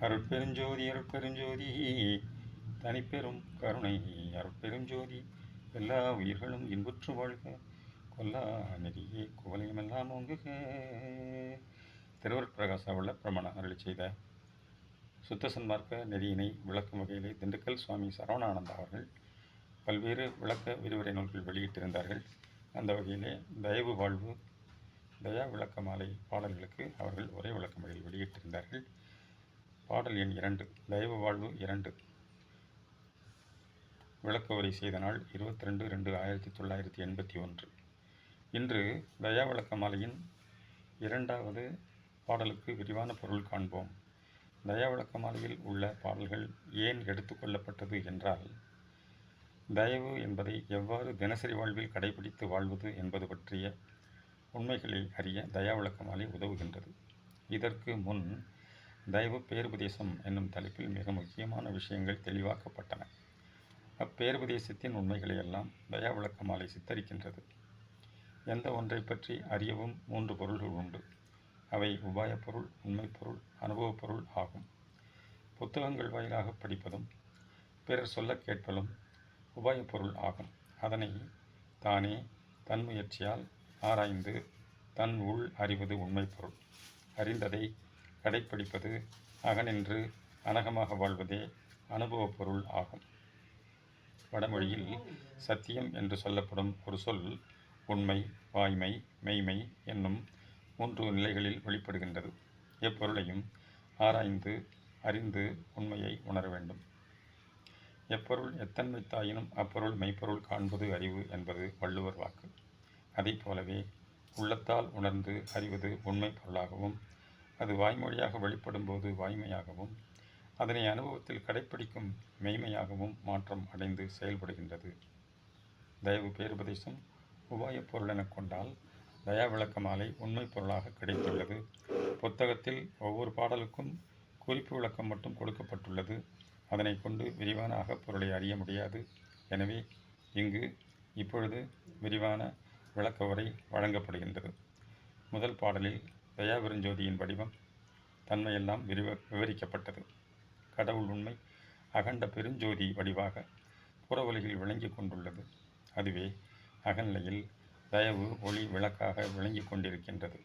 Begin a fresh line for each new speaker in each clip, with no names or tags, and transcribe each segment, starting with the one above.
அருட்பெருஞ்சோதி அருட்பெருஞ்சோதி தனிப்பெரும் கருணை. அருட்பெருஞ்சோதி எல்லா உயிர்களும் இன்புற்று வாழ்க. கொல்லா நெறியே குவலையுமெல்லாம் ஓங்குக. திருவருட்பிரகாச உள்ள பிரமண அருளி செய்த சுத்த சன்மார்க்க நெறியினை விளக்கும் வகையிலே திண்டுக்கல் சுவாமி சரவணானந்தா அவர்கள் பல்வேறு விளக்க விரிவுரை நூல்கள் வெளியிட்டிருந்தார்கள். அந்த வகையிலே தயவு வாழ்வு தயா விளக்க மாலை பாடல்களுக்கு அவர்கள் ஒரே விளக்க முறையில் வெளியிட்டிருந்தார்கள். பாடல் எண் இரண்டு தெய்வ வாழ்வு இரண்டு. விளக்க செய்த நாள் இருபத்தி ரெண்டு ரெண்டு ஆயிரத்தி தொள்ளாயிரத்தி எண்பத்தி ஒன்று. இன்று தயா விளக்க மாலையின் இரண்டாவது பாடலுக்கு விரிவான பொருள் காண்போம். தயா விளக்க மாலையில் உள்ள பாடல்கள் ஏன் எடுத்துக்கொள்ளப்பட்டது என்றால் தயவு என்பதை எவ்வாறு தினசரி வாழ்வில் கடைபிடித்து வாழ்வது என்பது பற்றிய உண்மைகளை அறிய தயா விளக்க மாலை உதவுகின்றது. இதற்கு முன் தயவு பேருபதேசம் என்னும் தலைப்பில் மிக முக்கியமான விஷயங்கள் தெளிவாக்கப்பட்டன. அப்பேருபதேசத்தின் உண்மைகளை எல்லாம் தயா விளக்கமாலை சித்தரிக்கின்றது. எந்த ஒன்றை பற்றி அறியவும் மூன்று பொருள்கள் உண்டு. அவை உபாயப் பொருள் உண்மைப் பொருள் அனுபவப் பொருள் ஆகும். புத்தகங்கள் வாயிலாக படிப்பதும் பிறர் சொல்ல கேட்பதும் உபாயப் பொருள் ஆகும். அதனை தானே தன் முயற்சியால் ஆராய்ந்து தன் உள் அறிவது உண்மைப் பொருள். அறிந்ததை கடைப்பிடிப்பது அகனின்று அனகமாக வாழ்வதே அனுபவப் பொருள் ஆகும். வடமொழியில் சத்தியம் என்று சொல்லப்படும் ஒரு சொல் உண்மை வாய்மை மெய்மை என்னும் மூன்று நிலைகளில் வெளிப்படுகின்றது. எப்பொருளையும் ஆராய்ந்து அறிந்து உண்மையை உணர வேண்டும். எப்பொருள் எத்தன்மை தாயினும் அப்பொருள் மெய்ப்பொருள் காண்பது அறிவு என்பது வள்ளுவர் வாக்கு. அதைப் போலவே உள்ளத்தால் உணர்ந்து அறிவது உண்மை பொருளாகவும் அது வாய்மொழியாக வெளிப்படும்போது வாய்மையாகவும் அதனை அனுபவத்தில் கடைப்பிடிக்கும் மெய்மையாகவும் மாற்றம் அடைந்து செயல்படுகின்றது. தயவு பேருபதேசம் உபாயப் பொருள் எனக் கொண்டால் தயா விளக்க மாலை உண்மை பொருளாக கிடைத்துள்ளது. புத்தகத்தில் ஒவ்வொரு பாடலுக்கும் குறிப்பு விளக்கம் மட்டும் கொடுக்கப்பட்டுள்ளது. அதனை கொண்டு விரிவான அகப்பொருளை அறிய முடியாது. எனவே இங்கு இப்பொழுது விரிவான விளக்க உரை வழங்கப்படுகின்றது. முதல் பாடலில் தயாபெருஞ்சோதியின் வடிவம் தன்மையெல்லாம் விரிவ விவரிக்கப்பட்டது. கடவுள் உண்மை அகண்ட பெருஞ்சோதி வடிவாக புற உலகில் விளங்கி கொண்டுள்ளது. அதுவே அகநிலையில் தயவு ஒளி விளக்காக விளங்கி கொண்டிருக்கின்றது.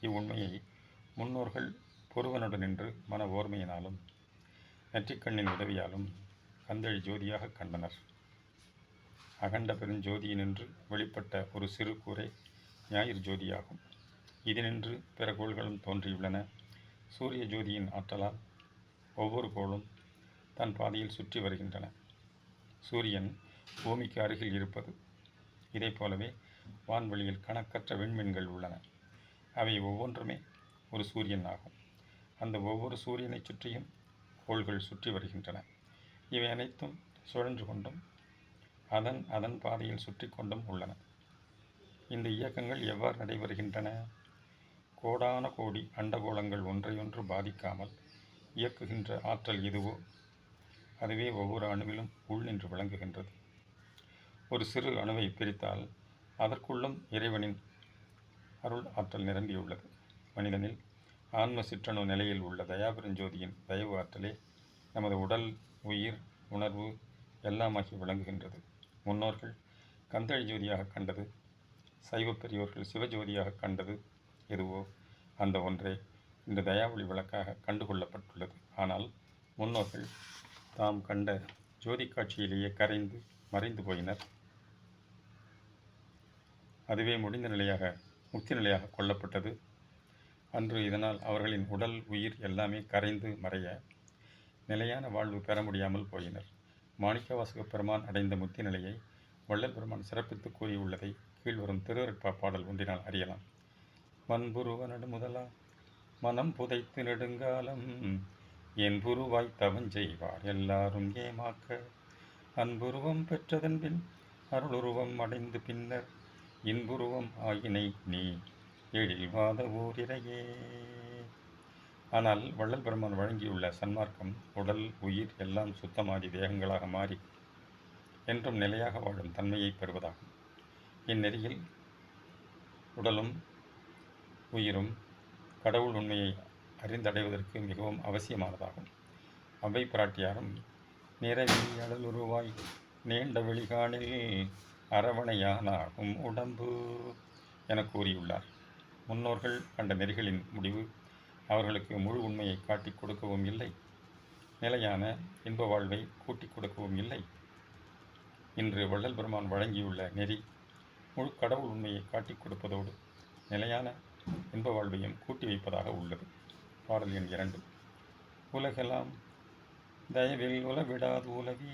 இவ்வுண்மையை முன்னோர்கள் பொறுவனுடன் நின்று மன ஓர்மையினாலும் நெற்றிக்கண்ணின் உதவியாலும் கந்தழி ஜோதியாக கண்டனர். அகண்ட பெருஞ்சோதியினின்று வெளிப்பட்ட ஒரு சிறு கூரை ஞாயிறு ஜோதியாகும். இதனின்று பிற கோள்களும் தோன்றியுள்ளன. சூரிய ஜோதியின் ஆற்றலால் ஒவ்வொரு கோளும் தன் பாதையில் சுற்றி வருகின்றன. சூரியன் பூமிக்கு அருகில் இருப்பது இதைப் போலவே வான்வெளியில் கணக்கற்ற விண்மீன்கள் உள்ளன. அவை ஒவ்வொன்றுமே ஒரு சூரியன் ஆகும். அந்த ஒவ்வொரு சூரியனைச் சுற்றியும் கோள்கள் சுற்றி வருகின்றன. இவை அனைத்தும் சுழன்று கொண்டும் அதன் அதன் பாதையில் சுற்றி கொண்டும் உள்ளன. இந்த இயக்கங்கள் எவ்வாறு நடைபெறுகின்றன? கோடான கோடி அண்டகோளங்கள் ஒன்றையொன்று பாதிக்காமல் இயக்குகின்ற ஆற்றல் எதுவோ? அதுவே ஒவ்வொரு அணுவிலும் உள் நின்று விளங்குகின்றது. ஒரு சிறு அணுவை பிரித்தால் அதற்குள்ளும் இறைவனின் அருள் ஆற்றல் நிரம்பியுள்ளது. மனிதனில் ஆன்ம சிற்றணு நிலையில் உள்ள தயாபெருஞ்சோதியின் தயவு ஆற்றலே நமது உடல் உயிர் உணர்வு எல்லாமாகி விளங்குகின்றது. முன்னோர்கள் கந்தழி ஜோதியாக கண்டது சைவ பெரியோர்கள் சிவஜோதியாக கண்டது எதுவோ அந்த ஒன்றே இந்த தயாவளி விளக்காக கண்டுகொள்ளப்பட்டுள்ளது. ஆனால் முன்னோர்கள் தாம் கண்ட ஜோதி காட்சியிலேயே கரைந்து மறைந்து போயினர். அதுவே முடிந்த நிலையாக முக்தி நிலையாக கொல்லப்பட்டது. அன்று இதனால் அவர்களின் உடல் உயிர் எல்லாமே கரைந்து மறைய நிலையான வாழ்வு பெற முடியாமல் போயினர். மாணிக்கவாசக பெருமான் அடைந்த முத்தி நிலையை வள்ளல் பெருமான் சிறப்பித்து கூறியுள்ளதை கீழ்வரும் திருவருட்பா பாடல் ஒன்றினால் அறியலாம். வன்புருவ நடுமுதலா மனம் புதைத்து நெடுங்காலம். என் புருவாய் தவஞ்செய்வார் எல்லாரும் ஏமாக்க. அன்புருவம் பெற்றதன் பின் அருளுருவம் அடைந்து பின்னர் இன்புருவம் ஆயினை நீ எழில் வாத ஊரிரையே ஆனால் வள்ளல் பெருமான் வழங்கியுள்ள சன்மார்க்கம் உடல் உயிர் எல்லாம் சுத்தமாதி தேகங்களாக மாறி என்றும் நிலையாக வாழும் தன்மையை பெறுவதாகும். இந்நெறியில் உடலும் உயிரும் கடவுள் உண்மையை அறிந்தடைவதற்கு மிகவும் அவசியமானதாகும். அவை பிராட்டியாரும் நிறவி அடலுருவாய் நீண்ட வெளிகாணில் அரவணையானாகும் உடம்பு என கூறியுள்ளார். முன்னோர்கள் கண்ட நெறிகளின் முடிவு அவர்களுக்கு முழு உண்மையை காட்டிக் கொடுக்கவும் இல்லை. நிலையான இன்ப வாழ்வை கூட்டிக் கொடுக்கவும் இல்லை. இன்று வள்ளல் பெருமான் வழங்கியுள்ள நெறி முழு கடவுள் உண்மையை காட்டிக் கொடுப்பதோடு நிலையான இன்ப வாழ்வையும் கூட்டி வைப்பதாக உள்ளது. பாடல் எண் இரண்டு. உலகெல்லாம் தயவில் உலவிடாது உலவி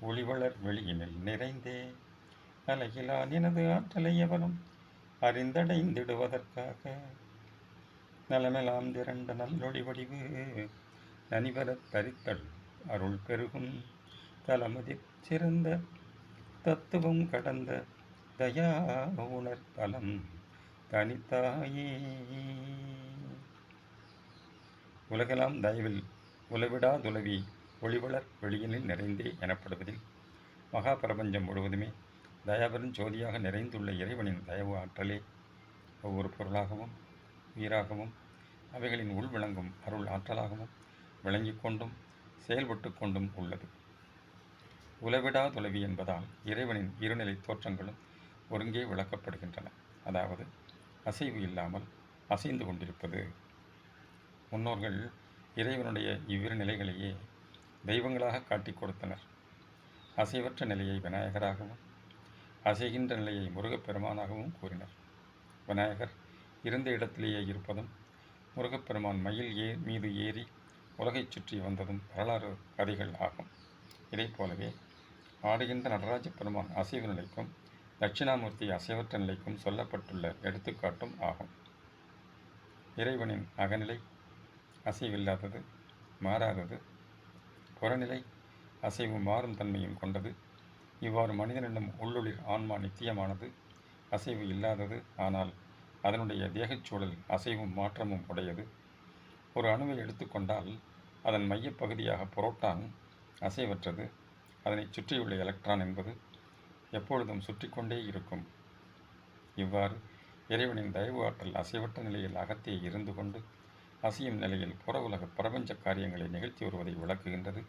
ஒளிவளர் வெளியினில் நிறைந்தே. அலகிலா நினது ஆற்றலை எவனும் அறிந்தடைந்திடுவதற்காக. நலமெலாம் திரண்ட நல்லொளி வடிவு நனிவரத் தரித்தல் அருள் பெருகும். தலமதி சிறந்த தத்துவம் கடந்த தயா உணர்தலம் தனித்தாயே. உலகெல்லாம் தயவில் உலவிடாதுலவி ஒளிவளர் வெளியினில் நிறைந்தே எனப்படுவதில் மகா பிரபஞ்சம் முழுவதுமே தயாபெரும் ஜோதியாக நிறைந்துள்ள இறைவனின் தயவு ஆற்றலே. ஒவ்வொரு பொருளாகவும் உயிராகவும் அவைகளின் உள் விளங்கும் அருள் ஆற்றலாகவும் விளங்கிக் கொண்டும் செயல்பட்டு கொண்டும் உள்ளது. உலவிடா துளவி என்பதால் இறைவனின் இருநிலை தோற்றங்களும் ஒருங்கே விளக்கப்படுகின்றன. அதாவது அசைவு இல்லாமல் அசைந்து கொண்டிருப்பது. முன்னோர்கள் இறைவனுடைய இவ்விரு நிலைகளையே தெய்வங்களாக காட்டிக் கொடுத்தனர். அசைவற்ற நிலையை விநாயகராகவும் அசைகின்ற நிலையை முருகப்பெருமானாகவும் கூறினர். விநாயகர் இருந்த இடத்திலேயே இருப்பதும் முருகப்பெருமான் மயில் ஏ மீது ஏறி உலகைச் சுற்றி வந்ததும் வரலாறு கதைகள் ஆகும். இதைப் போலவே ஆடுகின்ற நடராஜ பெருமான் அசைவு நிலைக்கும் தட்சிணாமூர்த்தி அசைவற்ற நிலைக்கும் சொல்லப்பட்டுள்ள எடுத்துக்காட்டும் ஆகும். இறைவனின் அகநிலை அசைவில்லாதது மாறாதது புறநிலை அசைவு மாறும் தன்மையும் கொண்டது. இவ்வாறு மனிதனிடம் உள்ளொளிர் ஆன்மா நித்தியமானது அசைவு இல்லாதது ஆனால் அதனுடைய தேகச்சூழல் அசைவும் மாற்றமும் உடையது. ஒரு அணுவை எடுத்துக்கொண்டால் அதன் மையப்பகுதியாக புரோட்டான் அசைவற்றது அதனைச் சுற்றியுள்ள எலக்ட்ரான் என்பது எப்பொழுதும் சுற்றி கொண்டே இருக்கும். இவ்வாறு இறைவனின் தயவு ஆற்றல் அசைவற்ற நிலையில் அகத்தே இருந்து கொண்டு அசையும் நிலையில் புற உலக பிரபஞ்ச காரியங்களை நிகழ்த்தி வருவதை விளக்குகின்றது.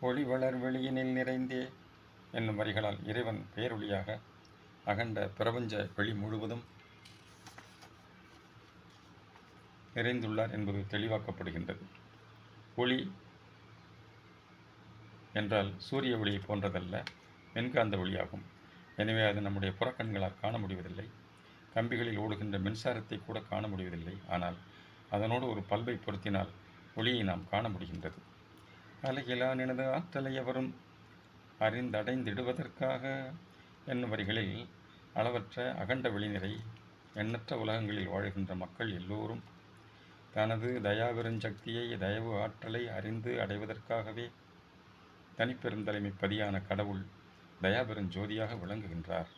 ஒளி வளர் வெளியினில் நிறைந்தே என்னும் வரிகளால் இறைவன் பேரொளியாக அகண்ட பிரபஞ்ச வெளி முழுவதும் நிறைந்துள்ளார் என்பது தெளிவாக்கப்படுகின்றது. ஒளி என்றால் சூரிய ஒளியை போன்றதல்ல மின்காந்த ஒளியாகும். எனவே அது நம்முடைய புறக்கண்களால் காண முடிவதில்லை. கம்பிகளில் ஓடுகின்ற மின்சாரத்தை கூட காண முடிவதில்லை. ஆனால் அதனோடு ஒரு பல்பை பொருத்தினால் ஒளியை நாம் காண முடிகின்றது. அலகிலா நினது ஆற்றலை எவரும் அறிந்தடைந்திடுவதற்காக என்னும் வரிகளில் அளவற்ற அகண்ட வெளிநிறை எண்ணற்ற உலகங்களில் வாழ்கின்ற மக்கள் எல்லோரும் தனது தயாபெருஞ்சக்தியை தயவு ஆற்றலை அறிந்து அடைவதற்காகவே தனிப்பெருந்தலைமை பதியான கடவுள் தயாபெருஞ்சோதியாக விளங்குகின்றார்.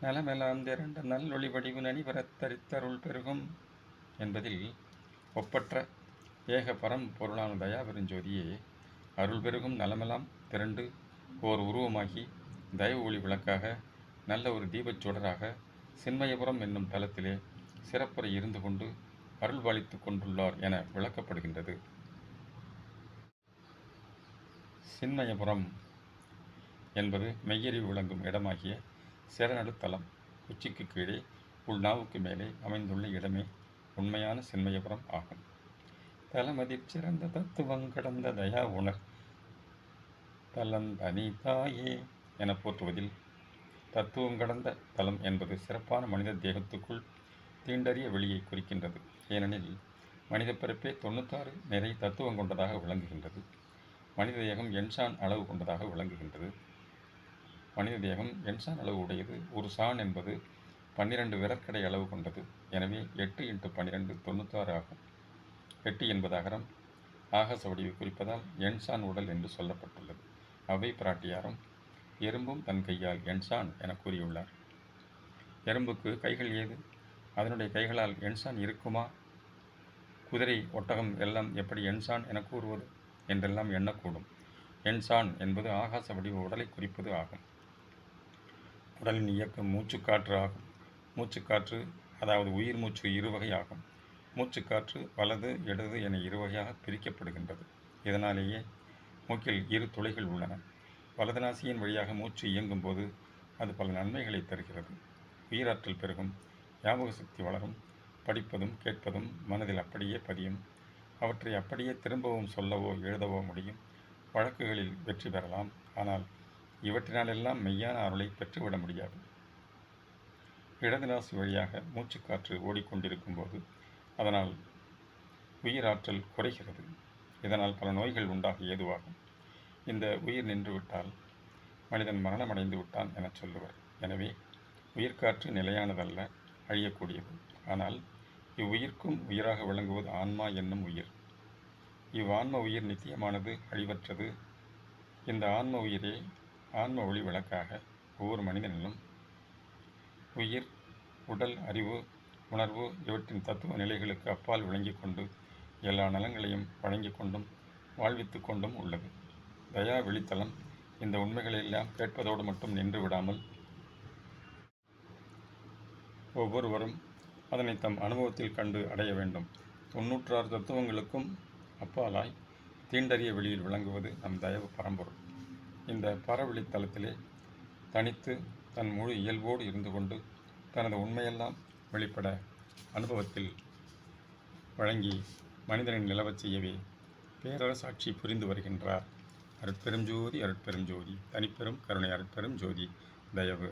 நலமெல்லாம் திரண்ட நல்லொளி வடிவு நனிவரத் தரித்தருள் பெருகும் என்பதில் ஒப்பற்ற ஏக பரம் பொருளான தயாபெருஞ்சோதியே அருள் பெருகும் நலமெல்லாம் திரண்டு ஓர் உருவமாகி தயவு ஒளி விளக்காக நல்ல ஒரு தீபச்சுடராக சின்மயபுரம் என்னும் தலத்திலே சிறப்புரை இருந்து கொண்டு அருள்பாலித்து கொண்டுள்ளார் என விளக்கப்படுகின்றது. சின்மயபுரம் என்பது மெய்யறிவு விளங்கும் இடமாகிய சிறநடுத்தலம் உச்சிக்கு கீழே உள்நாவுக்கு மேலே அமைந்துள்ள இடமே உண்மையான சின்மயபுரம் ஆகும். தலமதி சிறந்த தத்துவம் கடந்த தயா உணர். தலந்தனி தாயே என போற்றுவதில் தத்துவம் கடந்த தலம் என்பது சிறப்பான மனித தேகத்துக்குள் தீண்டறிய வெளியை குறிக்கின்றது. ஏனெனில் மனித பிறப்பே தொண்ணூத்தாறு நிறை தத்துவம் கொண்டதாக விளங்குகின்றது. மனித தேகம் என்சான் அளவு கொண்டதாக விளங்குகின்றது. மனித தேகம் எண்சான் அளவு உடையது ஒரு சான் என்பது பன்னிரண்டு விரற்கடை அளவு கொண்டது. எனவே எட்டு இன்ட்டு பன்னிரெண்டு தொண்ணூத்தாறு ஆகும். எட்டு என்பது அகரம். ஆகாச வடிவை குறிப்பதால் எண்சான் உடல் என்று சொல்லப்பட்டுள்ளது. அவை பிராட்டியாரும் எறும்பும் தன் கையால் எண்சான் என கூறியுள்ளார். எறும்புக்கு கைகள் ஏது? அதனுடைய கைகளால் எண்சான் இருக்குமா? குதிரை ஒட்டகம் எல்லாம் எப்படி எண்சான் என கூறுவது? என்றெல்லாம் எண்ணக்கூடும். எண்சான் என்பது ஆகாச வடிவ உடலை குறிப்பது ஆகும். உடலின் இயக்கம் மூச்சுக்காற்று ஆகும். மூச்சுக்காற்று அதாவது உயிர் மூச்சு இரு மூச்சுக்காற்று வலது இடது என இருவகையாக பிரிக்கப்படுகின்றது. இதனாலேயே மூக்கில் இரு துளைகள் உள்ளன. வலது நாசியின் வழியாக மூச்சு இயங்கும் போது அது பல நன்மைகளை தருகிறது. உயிராற்றல் பெருகும் ஞாபக சக்தி வளரும் படிப்பதும் கேட்பதும் மனதில் அப்படியே பதியும். அவற்றை அப்படியே திரும்பவும் சொல்லவோ எழுதவோ முடியும். வழக்குகளில் வெற்றி பெறலாம். ஆனால் இவற்றினாலெல்லாம் மெய்யான அருளை பெற்றுவிட முடியாது. இடது நாசி வழியாக மூச்சுக்காற்று ஓடிக்கொண்டிருக்கும் போது அதனால் உயிராற்றல் குறைகிறது. இதனால் பல நோய்கள் உண்டாக ஏதுவாகும். இந்த உயிர் நின்றுவிட்டால் மனிதன் மரணமடைந்து விட்டான் என சொல்லுவர். எனவே உயிர்காற்று நிலையானதல்ல அழியக்கூடியது. ஆனால் இவ்வுயிர்க்கும் உயிராக விளங்குவது ஆன்மா என்னும் உயிர். இவ்வான்ம உயிர் நித்தியமானது அழிவற்றது. இந்த ஆன்ம உயிரே ஆன்ம ஒளி விளக்காக ஒவ்வொரு மனிதனிலும் உயிர் உடல் அறிவு உணர்வு இவற்றின் தத்துவ நிலைகளுக்கு அப்பால் விளங்கிக் கொண்டு எல்லா நலங்களையும் வழங்கிக் கொண்டும் வாழ்வித்துக் கொண்டும் உள்ளது. தயா வெளித்தளம் இந்த உண்மைகளையெல்லாம் கேட்பதோடு மட்டும் நின்று விடாமல் ஒவ்வொருவரும் அதனை தம் அனுபவத்தில் கண்டு அடைய வேண்டும். தொன்னூற்றாறு தத்துவங்களுக்கும் அப்பாலாய் தீண்டறிய வெளியில் விளங்குவது நம் தயவு பரம்பொருள். இந்த பரவெளித்தலத்திலே தனித்து தன் முழு இயல்போடு இருந்து கொண்டு தனது உண்மையெல்லாம் வெளிப்பட அனுபவத்தில் வழங்கி மனிதனின் நிலவச் செய்யவே பேரரசாட்சி புரிந்து வருகின்றார். அருட்பெரும் ஜோதி அருட்பெரும் ஜோதி தனிப்பெரும் கருணை அருட்பெரும் ஜோதி தயவு.